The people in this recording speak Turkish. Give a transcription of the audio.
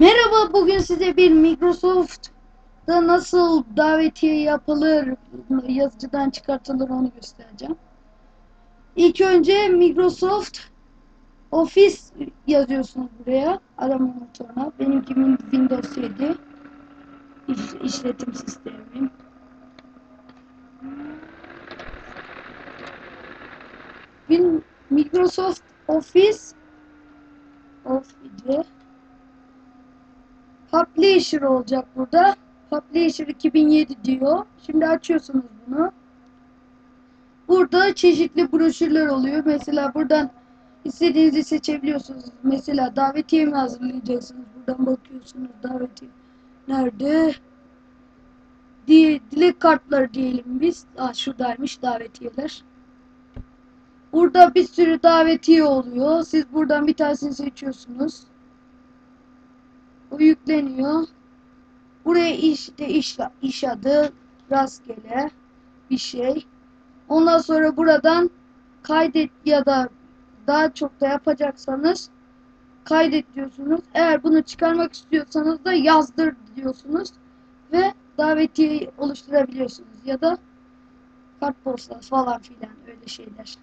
Merhaba, bugün size bir Microsoft'ta nasıl davetiye yapılır, yazıcıdan çıkartılır onu göstereceğim. İlk önce Microsoft Office yazıyorsunuz buraya, arama motoruna. Benimki Windows 7 iş, işletim sistemim. Microsoft Office Office Publisher olacak burada. Publisher 2007 diyor. Şimdi açıyorsunuz bunu. Burada çeşitli broşürler oluyor. Mesela buradan istediğinizi seçebiliyorsunuz. Mesela davetiye mi hazırlayacaksınız? Buradan bakıyorsunuz davetiye. Nerede? Diye, dilek kartları diyelim biz. Aa, şuradaymış davetiyeler. Burada bir sürü davetiye oluyor. Siz buradan bir tanesini seçiyorsunuz. O yükleniyor. Buraya işte iş, iş adı rastgele bir şey. Ondan sonra buradan kaydet ya da daha çok da yapacaksanız kaydet diyorsunuz. Eğer bunu çıkarmak istiyorsanız da yazdır diyorsunuz ve davetiyeyi oluşturabiliyorsunuz ya da kartpostal falan filan öyle şeyler.